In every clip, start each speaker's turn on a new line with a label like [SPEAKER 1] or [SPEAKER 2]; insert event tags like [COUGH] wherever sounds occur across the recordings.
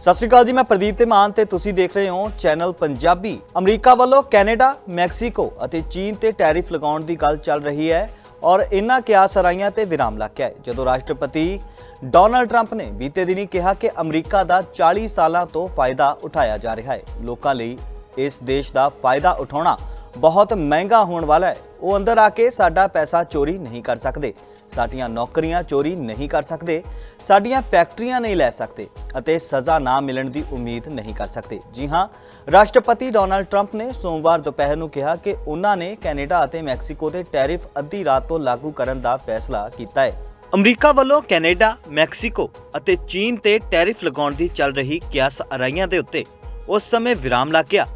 [SPEAKER 1] ਸਤਿ ਸ਼੍ਰੀ ਅਕਾਲ ਜੀ, ਮੈਂ ਪ੍ਰਦੀਪ ਤੇ ਮਾਨ ਤੇ ਤੁਸੀਂ ਦੇਖ ਰਹੇ ਹੋ ਚੈਨਲ ਪੰਜਾਬੀ। ਅਮਰੀਕਾ ਵੱਲੋਂ ਕੈਨੇਡਾ, ਮੈਕਸੀਕੋ ਅਤੇ ਚੀਨ ਤੇ ਟੈਰਿਫ ਲਗਾਉਣ ਦੀ ਗੱਲ ਚੱਲ ਰਹੀ ਹੈ ਔਰ ਇਨ੍ਹਾਂ ਕਿਆਸ ਸਰਾਈਆਂ ਤੇ ਵਿਰਾਮ ਲੱਗ ਗਿਆ ਹੈ। ਜਦੋਂ ਰਾਸ਼ਟਰਪਤੀ ਡੋਨਲਡ ਟਰੰਪ ਨੇ ਬੀਤੇ ਦਿਨੀ ਕਿਹਾ ਕਿ ਅਮਰੀਕਾ ਦਾ 40 ਸਾਲਾਂ ਤੋਂ ਫਾਇਦਾ ਉਠਾਇਆ ਜਾ ਰਿਹਾ ਹੈ, ਲੋਕਾਂ ਲਈ ਇਸ ਦੇਸ਼ ਦਾ ਫਾਇਦਾ ਉਠਾਉਣਾ ਬਹੁਤ ਮਹਿੰਗਾ ਹੋਣ ਵਾਲਾ ਹੈ। ਉਹ ਅੰਦਰ ਆ ਕੇ ਸਾਡਾ ਪੈਸਾ ਚੋਰੀ ਨਹੀਂ ਕਰ ਸਕਦੇ। ਸਾਡੀਆਂ ਨੌਕਰੀਆਂ ਚੋਰੀ ਨਹੀਂ ਕਰ ਸਕਦੇ। ਸਾਡੀਆਂ ਫੈਕਟਰੀਆਂ ਨਹੀਂ ਲੈ ਸਕਦੇ ਅਤੇ ਸਜ਼ਾ ਨਾ ਮਿਲਣ ਦੀ ਉਮੀਦ ਨਹੀਂ ਕਰ ਸਕਦੇ। ਜੀ ਹਾਂ, ਰਾਸ਼ਟਰਪਤੀ ਡੋਨਾਲਡ ਟਰੰਪ ਨੇ ਸੋਮਵਾਰ ਦੁਪਹਿਰ ਨੂੰ ਕਿਹਾ ਕਿ ਉਹਨਾਂ ਨੇ ਕੈਨੇਡਾ ਅਤੇ ਮੈਕਸੀਕੋ 'ਤੇ ਟੈਰਿਫ ਅੱਧੀ ਰਾਤ ਤੋਂ ਲਾਗੂ ਕਰਨ ਦਾ ਫੈਸਲਾ ਕੀਤਾ ਹੈ। ਅਮਰੀਕਾ ਵੱਲੋਂ ਕੈਨੇਡਾ, ਮੈਕਸੀਕੋ ਅਤੇ ਚੀਨ ਤੇ ਟੈਰਿਫ ਲਗਾਉਣ ਦੀ ਚੱਲ ਰਹੀ ਕਿਆਸ ਅਰਾਈਆਂ ਦੇ ਉੱਤੇ ਉਸ ਸਮੇਂ ਵਿਰਾਮ ਲੱਗ ਗਿਆ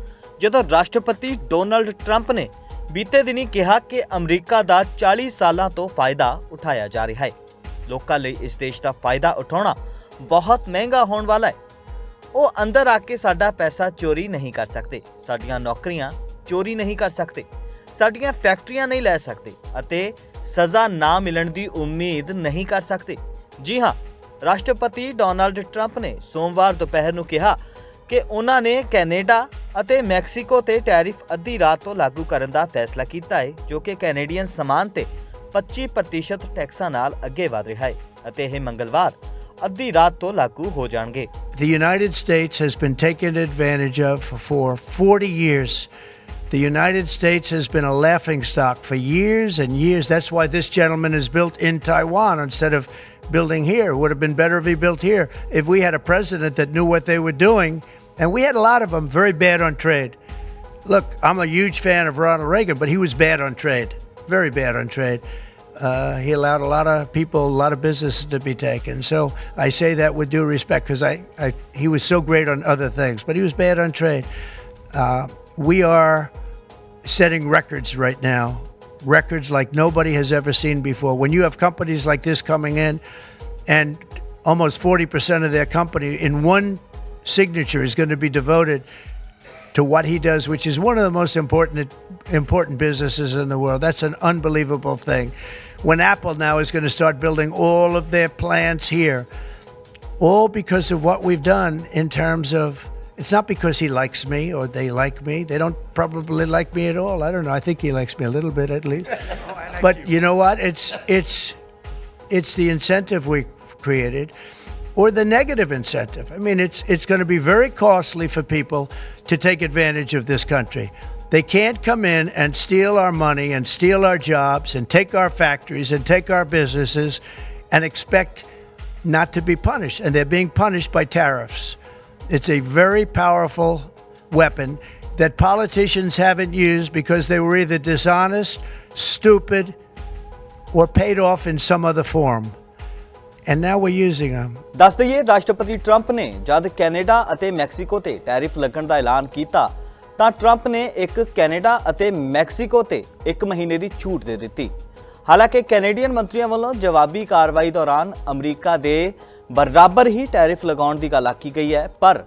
[SPEAKER 1] ਜਦੋਂ ਰਾਸ਼ਟਰਪਤੀ ਡੋਨਲਡ ਟਰੰਪ ਨੇ ਬੀਤੇ ਦਿਨੀ ਕਿਹਾ ਕਿ ਅਮਰੀਕਾ ਦਾ 40 ਸਾਲਾਂ ਤੋਂ ਫਾਇਦਾ ਉਠਾਇਆ ਜਾ ਰਿਹਾ ਹੈ। ਲੋਕਾਂ ਲਈ ਇਸ ਦੇਸ਼ ਦਾ ਫਾਇਦਾ ਉਠਾਉਣਾ ਬਹੁਤ ਮਹਿੰਗਾ ਹੋਣ ਵਾਲਾ ਹੈ। ਉਹ ਅੰਦਰ ਆ ਕੇ ਸਾਡਾ ਪੈਸਾ ਚੋਰੀ ਨਹੀਂ ਕਰ ਸਕਦੇ। ਸਾਡੀਆਂ ਨੌਕਰੀਆਂ ਚੋਰੀ ਨਹੀਂ ਕਰ ਸਕਦੇ। ਸਾਡੀਆਂ ਫੈਕਟਰੀਆਂ ਨਹੀਂ ਲੈ ਸਕਦੇ ਅਤੇ ਸਜ਼ਾ ਨਾ ਮਿਲਣ ਦੀ ਉਮੀਦ ਨਹੀਂ ਕਰ ਸਕਦੇ। ਜੀ ਹਾਂ, ਰਾਸ਼ਟਰਪਤੀ ਡੋਨਾਲਡ ਟਰੰਪ ਨੇ ਸੋਮਵਾਰ ਦੁਪਹਿਰ ਨੂੰ ਕਿਹਾ ਕਿ ਉਹਨਾਂ ਨੇ ਕੈਨੇਡਾ ਅਤੇ ਮੈਕਸੀਕੋ ਤੇ ਟੈਰਿਫ ਅੱਧੀ ਰਾਤ ਤੋਂ ਲਾਗੂ ਕਰਨ ਦਾ ਫੈਸਲਾ ਕੀਤਾ ਹੈ ਜੋ ਕਿ ਕੈਨੇਡੀਅਨ ਸਮਾਨ ਤੇ 25% ਟੈਕਸਾਂ ਨਾਲ ਅੱਗੇ ਵਧ ਰਿਹਾ ਹੈ ਅਤੇ ਇਹ ਮੰਗਲਵਾਰ ਅੱਧੀ ਰਾਤ ਤੋਂ ਲਾਗੂ ਹੋ ਜਾਣਗੇ
[SPEAKER 2] The United States has been taken advantage of for 40 years. The United States has been a laughing stock for years and years. That's why this gentleman is built in Taiwan instead of building here. It would have been better if he built here if we had a president that knew what they were doing. and we had a lot of them very bad on trade. Look, I'm a huge fan of Ronald Reagan, but he was bad on trade, very bad on trade. Uh, he allowed a lot of people, a lot of businesses to be taken. So I say that with due respect because I, I, he was so great on other things, but he was bad on trade. Uh, we are setting records right now, records like nobody has ever seen before. When you have companies like this coming in, and almost 40% of their company in one signature is going to be devoted to what he does, which is one of the most important important businesses in the world. That's an unbelievable thing. When Apple now is going to start building all of their plants here, all because of what we've done in terms of it's not because he likes me or they like me. They don't probably like me at all. I don't know. I think he likes me a little bit at least. [LAUGHS] Oh, but you know what? It's it's it's the incentive we created or the negative incentive. I mean, it's it's going to be very costly for people to take advantage of this country. They can't come in and steal our money and steal our jobs and take our factories and take our businesses and expect not to be punished. And they're being punished by tariffs. It's a very powerful weapon that politicians haven't used because they were either dishonest, stupid, or paid off in some other form. And now we're using them.
[SPEAKER 1] ਦੱਸ ਦਈਏ, ਰਾਸ਼ਟਰਪਤੀ Trump ਨੇ ਜਦ Canada ਅਤੇ Mexico ਤੇ tariff ਲੱਗਣ ਦਾ ਐਲਾਨ ਕੀਤਾ, ਤਾਂ ਟਰੰਪ ਨੇ ਇੱਕ ਕੈਨੇਡਾ ਅਤੇ ਮੈਕਸੀਕੋ ਤੇ ਇੱਕ ਮਹੀਨੇ ਦੀ ਛੂਟ ਦੇ ਦਿੱਤੀ ਹਾਲਾਂਕਿ ਕੈਨੇਡੀਅਨ ਮੰਤਰੀਆਂ ਵੱਲੋਂ ਜਵਾਬੀ ਕਾਰਵਾਈ ਦੌਰਾਨ ਅਮਰੀਕਾ ਦੇ ਬਰਾਬਰ ਹੀ ਟੈਰਿਫ ਲਗਾਉਣ ਦੀ ਗੱਲ ਆਖੀ ਗਈ ਹੈ, ਪਰ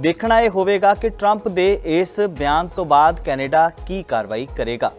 [SPEAKER 1] ਦੇਖਣਾ ਇਹ ਹੋਵੇਗਾ ਕਿ ਟਰੰਪ ਦੇ ਇਸ ਬਿਆਨ ਤੋਂ ਬਾਅਦ ਕੈਨੇਡਾ ਕੀ ਕਾਰਵਾਈ ਕਰੇਗਾ